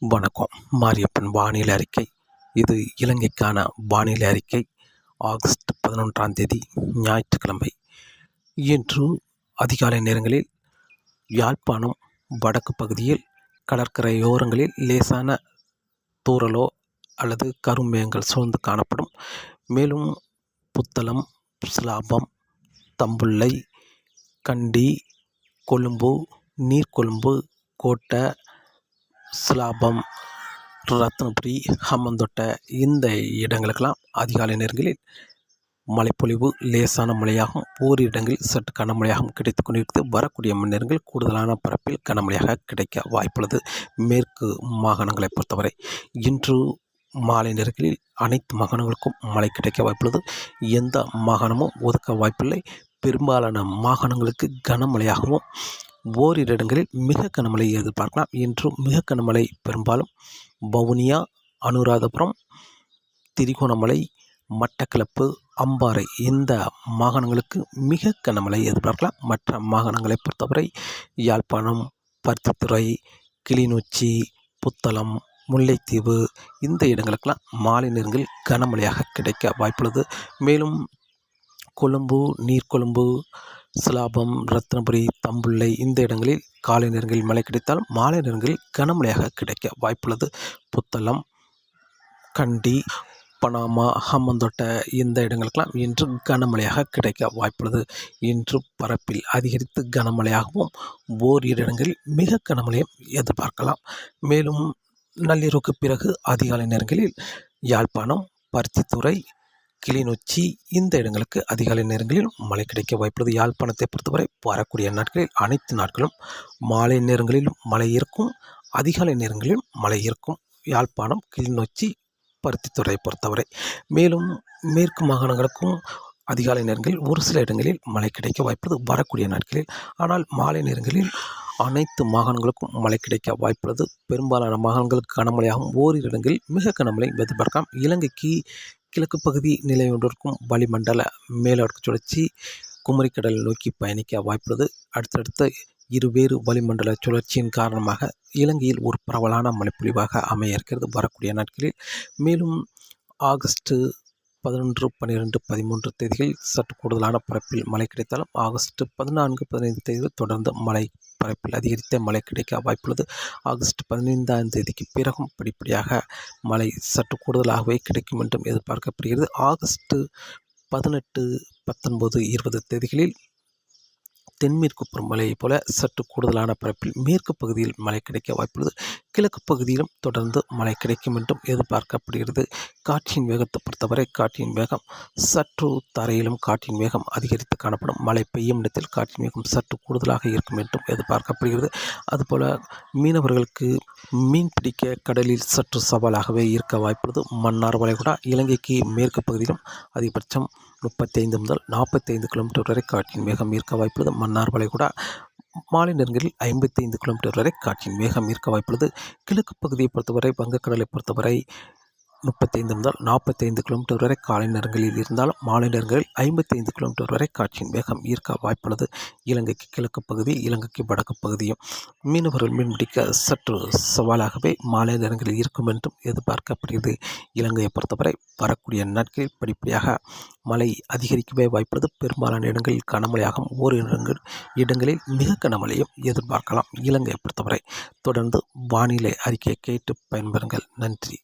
வணக்கம். மாரியப்பன் வானிலை அறிக்கை. இது இலங்கைக்கான வானிலை அறிக்கை. ஆகஸ்ட் பதினொன்றாம் தேதி ஞாயிற்றுக்கிழமை. இன்று அதிகாலை நேரங்களில் யாழ்ப்பாணம் வடக்கு பகுதியில் கடற்கரையோரங்களில் லேசான தூறலோ அல்லது கருமேகங்கள் சூழ்ந்து காணப்படும். மேலும் புத்தளம் சிலாபம் தம்புள்ளை கண்டி கொழும்பு நீர்கொழும்பு கோட்டை சிலாபம் ரத்னபுரி ஹம்மந்தோட்டை இந்த இடங்களுக்கெல்லாம் அதிகாலை நேரங்களில் மழைப்பொழிவு லேசான மழையாகவும் ஓர் இடங்களில் சற்று கனமழையாகவும் கிடைத்து கொண்டிருக்கிறது. வரக்கூடிய மணி நேரங்கள் கூடுதலான பரப்பில் கனமழையாக கிடைக்க வாய்ப்புள்ளது. மேற்கு மாகாணங்களை பொறுத்தவரை இன்று மாலை நேரங்களில் அனைத்து மாகாணங்களுக்கும் மழை கிடைக்க வாய்ப்புள்ளது. எந்த மாகாணமும் ஒதுக்க வாய்ப்பில்லை. பெரும்பாலான மாகாணங்களுக்கு கனமழையாகவும் ஓரிரு இடங்களில் மிக கனமழை எதிர்பார்க்கலாம். இன்றும் மிக கனமழை பெரும்பாலும் வவுனியா அனுராதபுரம் திரிகோணமலை மட்டக்களப்பு அம்பாறை இந்த மாகாணங்களுக்கு மிக கனமழை எதிர்பார்க்கலாம். மற்ற மாகாணங்களை பொறுத்தவரை யாழ்ப்பாணம் பருத்தித்துறை கிளிநொச்சி புத்தளம் முல்லைத்தீவு இந்த இடங்களுக்கெல்லாம் மாலை நேரங்களில் கனமழையாக கிடைக்க வாய்ப்புள்ளது. மேலும் கொழும்பு நீர்கொழும்பு சிலாபம் ரத்னபுரி தம்புள்ளை இந்த இடங்களில் காலை நேரங்களில் மழை கிடைத்தால் மாலை நேரங்களில் கனமழையாக கிடைக்க வாய்ப்புள்ளது. புத்தளம் கண்டி பனாமா ஹம்மந்தோட்டை இந்த இடங்களுக்கெல்லாம் இன்று கனமழையாக கிடைக்க வாய்ப்புள்ளது. இன்று பரப்பில் அதிகரித்து கனமழையாகவும் ஓரிரு இடங்களில் மிக கனமழையும் எதிர்பார்க்கலாம். மேலும் நள்ளிரவுக்கு பிறகு அதிகாலை நேரங்களில் யாழ்ப்பாணம் பருத்தித்துறை கிளிநொச்சி இந்த இடங்களுக்கு அதிகாலை நேரங்களில் மழை கிடைக்க வாய்ப்புள்ளது. யாழ்ப்பாணத்தை பொறுத்தவரை வரக்கூடிய நாட்களில் அனைத்து நாட்களும் மாலை நேரங்களிலும் மழை இருக்கும் அதிகாலை நேரங்களிலும் மழை இருக்கும். யாழ்ப்பாணம் கிளிநொச்சி பருத்தித்துறையை பொறுத்தவரை. மேலும் மேற்கு மாகாணங்களுக்கும் அதிகாலை நேரங்களில் ஒரு சில இடங்களில் மழை கிடைக்க வாய்ப்புள்ளது வரக்கூடிய நாட்களில். ஆனால் மாலை நேரங்களில் அனைத்து மாகாணங்களுக்கும் மழை கிடைக்க வாய்ப்புள்ளது. பெரும்பாலான மாகாணங்களுக்கு கனமழையாகும் ஓரிரு இடங்களில் மிக கனமழை. எதிர்பார்க்கலாம் இலங்கைக்கு கிழக்கு பகுதி நிலை கொண்டிருக்கும் வளிமண்டல மேலடுக்கு சுழற்சி. குமரிக்கடல் நோக்கி பயணிக்க வாய்ப்புள்ளது. அடுத்தடுத்த இருவேறு வளிமண்டல சுழற்சியின் காரணமாக இலங்கையில் ஒரு பரவலான மழைப்பொழிவாக அமைய இருக்கிறது. வரக்கூடிய நாட்களில் மேலும் ஆகஸ்ட்டு பதினொன்று பன்னிரெண்டு பதிமூன்று தேதிகளில் சற்று கூடுதலான பரப்பில் மழை கிடைத்தாலும் ஆகஸ்ட் பதினான்கு பதினைந்து தேதிகள் தொடர்ந்து மழை பரப்பில் அதிகரித்த மழை கிடைக்க வாய்ப்புள்ளது. ஆகஸ்ட் பதினைந்தாம் தேதிக்கு பிறகும் படிப்படியாக மழை சற்று கூடுதலாகவே கிடைக்கும் என்றும் எதிர்பார்க்கப்படுகிறது. ஆகஸ்ட் பதினெட்டு பத்தொன்பது இருபது தேதிகளில் தென்மேற்கு பருவமழையைப் போல சற்று கூடுதலான பரப்பில் மேற்கு பகுதியில் மழை கிடைக்க வாய்ப்புள்ளது. கிழக்கு பகுதியிலும் தொடர்ந்து மழை கிடைக்கும் என்றும் எதிர்பார்க்கப்படுகிறது. காற்றின் வேகத்தை பொறுத்தவரை காற்றின் வேகம் சற்று தரையிலும் காற்றின் வேகம் அதிகரித்து காணப்படும். மழை பெய்யும் இடத்தில் காற்றின் வேகம் சற்று கூடுதலாக இருக்கும் என்றும் எதிர்பார்க்கப்படுகிறது. அதுபோல மீனவர்களுக்கு மீன் பிடிக்க கடலில் சற்று சவாலாகவே இருக்க வாய்ப்புள்ளது. மன்னார் வளைகுடா இலங்கைக்கு மேற்கு பகுதியிலும் அதிகபட்சம் முப்பத்தைந்து முதல் நாற்பத்தைந்து கிலோமீட்டர் வரை காற்றின் வேகம் இருக்க வாய்ப்புள்ளது. மன்னார் வளைகுடா மாலை நேரங்களில் ஐம்பத்தி ஐந்து கிலோமீட்டர் வரை காற்றின் வேகம் இருக்க வாய்ப்புள்ளது. கிழக்கு பகுதியை பொறுத்தவரை வங்கக்கடலை பொறுத்தவரை முப்பத்தைந்து முதல் நாற்பத்தைந்து கிலோமீட்டர் வரை காலை நேரங்களில் இருந்தாலும் மாலை நேரங்களில் ஐம்பத்தைந்து கிலோமீட்டர் வரை காற்றின் வேகம் ஈர்க்க வாய்ப்புள்ளது. இலங்கைக்கு கிழக்கு பகுதி இலங்கைக்கு வடக்கு பகுதியும் மீனவர்கள் மீன்பிடிக்க சற்று சவாலாகவே மாலை நேரங்களில் இருக்கும் என்றும் எதிர்பார்க்கப்படுகிறது. இலங்கையை பொறுத்தவரை வரக்கூடிய நாட்களில் படிப்படியாக மழை அதிகரிக்கவே வாய்ப்புள்ளது. பெரும்பாலான இடங்களில் கனமழையாகவும் ஓரிரு இடங்கள் இடங்களில் மிக கனமழையும் எதிர்பார்க்கலாம். இலங்கையை பொறுத்தவரை தொடர்ந்து வானிலை அறிக்கையை கேட்டு பயன்பெறுங்கள். நன்றி.